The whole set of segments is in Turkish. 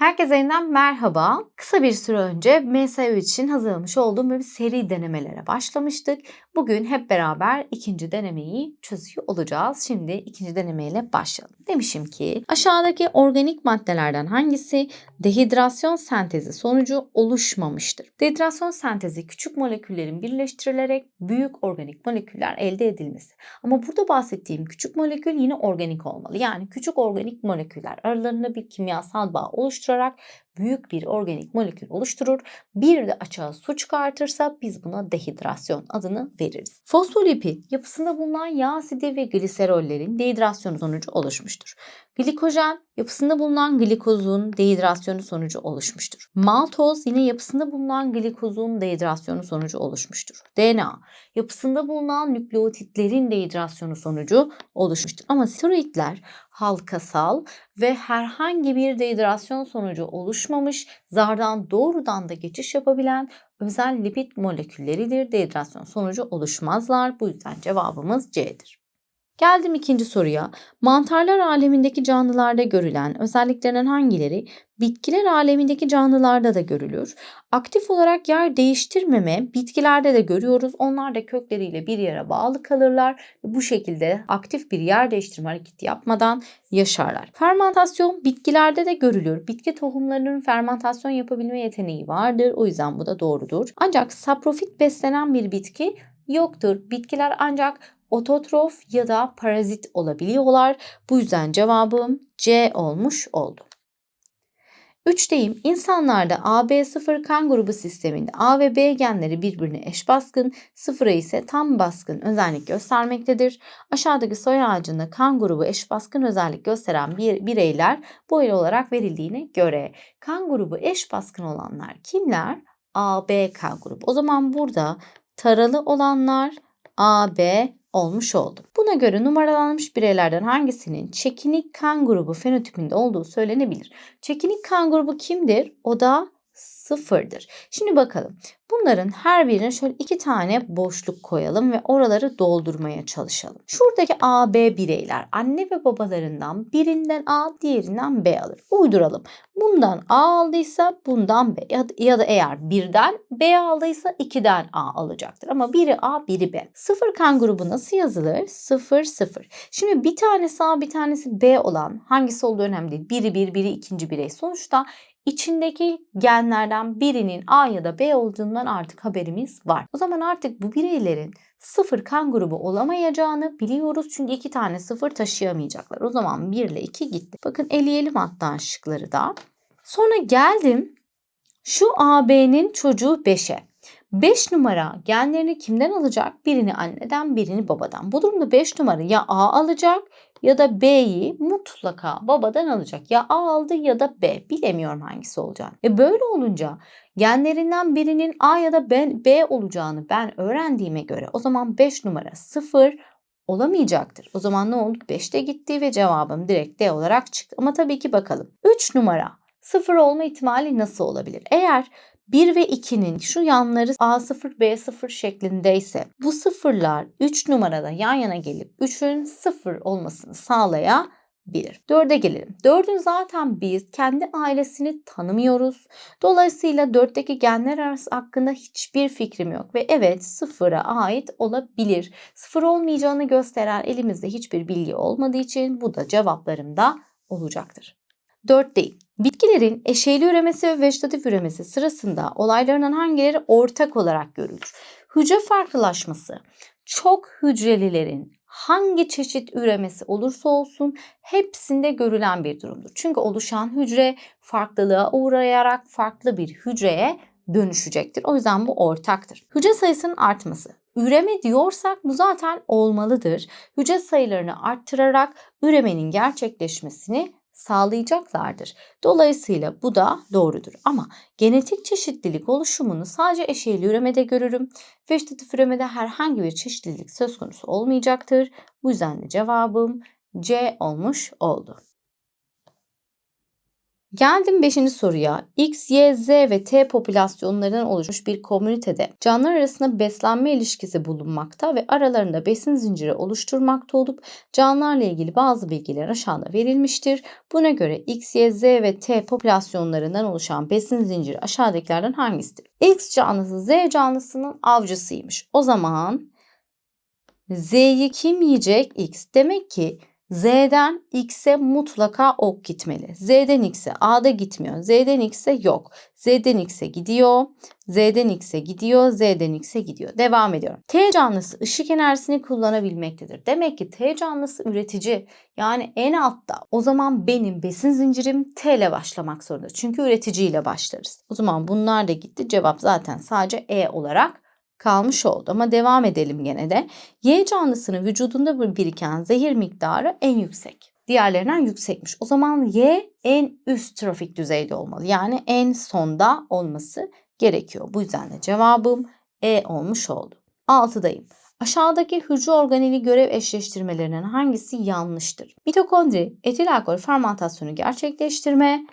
Herkese yeniden merhaba. Kısa bir süre önce MSU için hazırlamış olduğum bir seri denemelere başlamıştık. Bugün hep beraber ikinci denemeyi çözüyor olacağız. Şimdi ikinci denemeyle başlayalım. Demişim ki aşağıdaki organik maddelerden hangisi dehidrasyon sentezi sonucu oluşmamıştır? Dehidrasyon sentezi küçük moleküllerin birleştirilerek büyük organik moleküller elde edilmesi. Ama burada bahsettiğim küçük molekül yine organik olmalı. Yani küçük organik moleküller aralarında bir kimyasal bağ oluşturarak büyük bir organik molekül oluşturur. Bir de açığa su çıkartırsa biz buna dehidrasyon adını veririz. Fosfolipid yapısında bulunan yağ asidi ve gliserollerin dehidrasyonu sonucu oluşmuştur. Glikojen yapısında bulunan glikozun dehidrasyonu sonucu oluşmuştur. Maltoz yine yapısında bulunan glikozun dehidrasyonu sonucu oluşmuştur. DNA yapısında bulunan nükleotitlerin dehidrasyonu sonucu oluşmuştur. Ama steroidler halkasal ve herhangi bir dehidrasyon sonucu oluşmamış, zardan doğrudan da geçiş yapabilen özel lipid molekülleridir. Dehidrasyon sonucu oluşmazlar. Bu yüzden cevabımız C'dir. Geldim ikinci soruya. Mantarlar alemindeki canlılarda görülen özelliklerinin hangileri bitkiler alemindeki canlılarda da görülür? Aktif olarak yer değiştirmeme bitkilerde de görüyoruz. Onlar da kökleriyle bir yere bağlı kalırlar. Bu şekilde aktif bir yer değiştirme hareketi yapmadan yaşarlar. Fermentasyon bitkilerde de görülür. Bitki tohumlarının fermentasyon yapabilme yeteneği vardır. O yüzden bu da doğrudur. Ancak saprofit beslenen bir bitki yoktur. Bitkiler ancak ototrof ya da parazit olabiliyorlar. Bu yüzden cevabım C olmuş oldu. Üçteyim. İnsanlarda AB0 kan grubu sisteminde A ve B genleri birbirine eş baskın, sıfıra ise tam baskın özellik göstermektedir. Aşağıdaki soy ağacında kan grubu eş baskın özellik gösteren bir bireyler boylu olarak verildiğine göre kan grubu eş baskın olanlar kimler? AB kan grubu. O zaman burada taralı olanlar AB olmuş oldu. Buna göre numaralanmış bireylerden hangisinin çekinik kan grubu fenotipinde olduğu söylenebilir. Çekinik kan grubu kimdir? O da sıfırdır. Şimdi bakalım. Bunların her birine şöyle iki tane boşluk koyalım ve oraları doldurmaya çalışalım. Şuradaki A, B bireyler anne ve babalarından birinden A, diğerinden B alır. Uyduralım. Bundan A aldıysa bundan B ya da, ya da eğer birden B aldıysa ikiden A alacaktır. Ama biri A, biri B. Sıfır kan grubu nasıl yazılır? Sıfır, sıfır. Şimdi bir tanesi A, bir tanesi B olan hangisi olduğu önemli değil. Biri bir, biri ikinci birey. Sonuçta içindeki genlerden birinin A ya da B olduğundan artık haberimiz var. O zaman artık bu bireylerin sıfır kan grubu olamayacağını biliyoruz. Çünkü iki tane sıfır taşıyamayacaklar. O zaman 1 ile 2 gitti. Bakın eleyelim hatta şıkları da. Sonra geldim şu AB'nin çocuğu 5'e. 5 numara genlerini kimden alacak? Birini anneden, birini babadan. Bu durumda 5 numara ya A alacak ya da B'yi mutlaka babadan alacak. Ya A aldı ya da B. Bilemiyorum hangisi olacağını. E böyle olunca genlerinden birinin A ya da B, B olacağını ben öğrendiğime göre o zaman 5 numara 0 olamayacaktır. O zaman ne oldu? 5'te gitti ve cevabım direkt D olarak çıktı. Ama tabii ki bakalım. 3 numara 0 olma ihtimali nasıl olabilir? Eğer 1 ve 2'nin şu yanları A0, B0 şeklindeyse bu sıfırlar 3 numarada yan yana gelip 3'ün 0 olmasını sağlayabilir. 4'e gelelim. 4'ün zaten biz kendi ailesini tanımıyoruz. Dolayısıyla 4'teki genler arası hakkında hiçbir fikrim yok. Ve evet sıfıra ait olabilir. Sıfır olmayacağını gösteren elimizde hiçbir bilgi olmadığı için bu da cevaplarımda olacaktır. 4 değil. Bitkilerin eşeyli üremesi ve vejetatif üremesi sırasında olaylarının hangileri ortak olarak görülür? Hücre farklılaşması çok hücrelilerin hangi çeşit üremesi olursa olsun hepsinde görülen bir durumdur. Çünkü oluşan hücre farklılığa uğrayarak farklı bir hücreye dönüşecektir. O yüzden bu ortaktır. Hücre sayısının artması. Üreme diyorsak bu zaten olmalıdır. Hücre sayılarını arttırarak üremenin gerçekleşmesini sağlayacaklardır. Dolayısıyla bu da doğrudur. Ama genetik çeşitlilik oluşumunu sadece eşeğli üremede görürüm. Vejetatif üremede herhangi bir çeşitlilik söz konusu olmayacaktır. Bu yüzden de cevabım C olmuş oldu. Geldim 5. soruya. X, Y, Z ve T popülasyonlarından oluşmuş bir komünitede canlılar arasında beslenme ilişkisi bulunmakta ve aralarında besin zinciri oluşturmakta olup canlılarla ilgili bazı bilgiler aşağıda verilmiştir. Buna göre X, Y, Z ve T popülasyonlarından oluşan besin zinciri aşağıdakilerden hangisidir? X canlısı Z canlısının avcısıymış. O zaman Z'yi kim yiyecek? X. Demek ki Z'den X'e mutlaka ok gitmeli. Z'den X'e A'da gitmiyor. Z'den X'e yok. Z'den X'e gidiyor. Z'den X'e gidiyor. Z'den X'e gidiyor. Devam ediyorum. T canlısı ışık enerjisini kullanabilmektedir. Demek ki T canlısı üretici. Yani en altta. O zaman benim besin zincirim T ile başlamak zorunda. Çünkü üreticiyle başlarız. O zaman bunlar da gitti. Cevap zaten sadece E olarak kalmış oldu. Ama devam edelim gene de. Y canlısının vücudunda biriken zehir miktarı en yüksek. Diğerlerinden yüksekmiş. O zaman Y en üst trafik düzeyde olmalı. Yani en sonda olması gerekiyor. Bu yüzden de cevabım E olmuş oldu. 6'dayım. Aşağıdaki hücre organeli görev eşleştirmelerinin hangisi yanlıştır? Mitokondri etil alkol fermentasyonu gerçekleştirme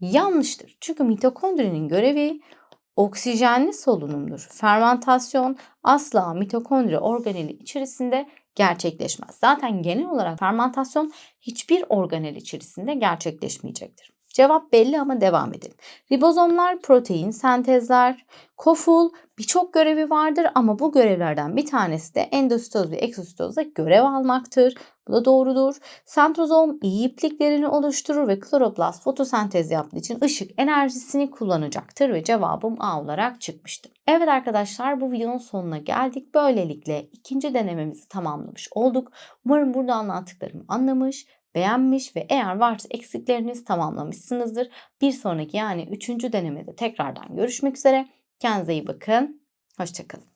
yanlıştır. Çünkü mitokondrinin görevi oksijenli solunumdur. Fermentasyon asla mitokondri organeli içerisinde gerçekleşmez. Zaten genel olarak fermentasyon hiçbir organel içerisinde gerçekleşmeyecektir. Cevap belli ama devam edelim. Ribozomlar protein sentezler, koful birçok görevi vardır ama bu görevlerden bir tanesi de endositoz ve egzositozda görev almaktır. Bu da doğrudur. Sentrozom iyi ipliklerini oluşturur ve kloroplast fotosentez yaptığı için ışık enerjisini kullanacaktır ve cevabım A olarak çıkmıştı. Evet arkadaşlar bu videonun sonuna geldik. Böylelikle ikinci denememizi tamamlamış olduk. Umarım burada anlattıklarımı anlamış, beğenmiş ve eğer varsa eksiklerinizi tamamlamışsınızdır. Bir sonraki yani üçüncü denemede tekrardan görüşmek üzere. Kendinize iyi bakın. Hoşçakalın.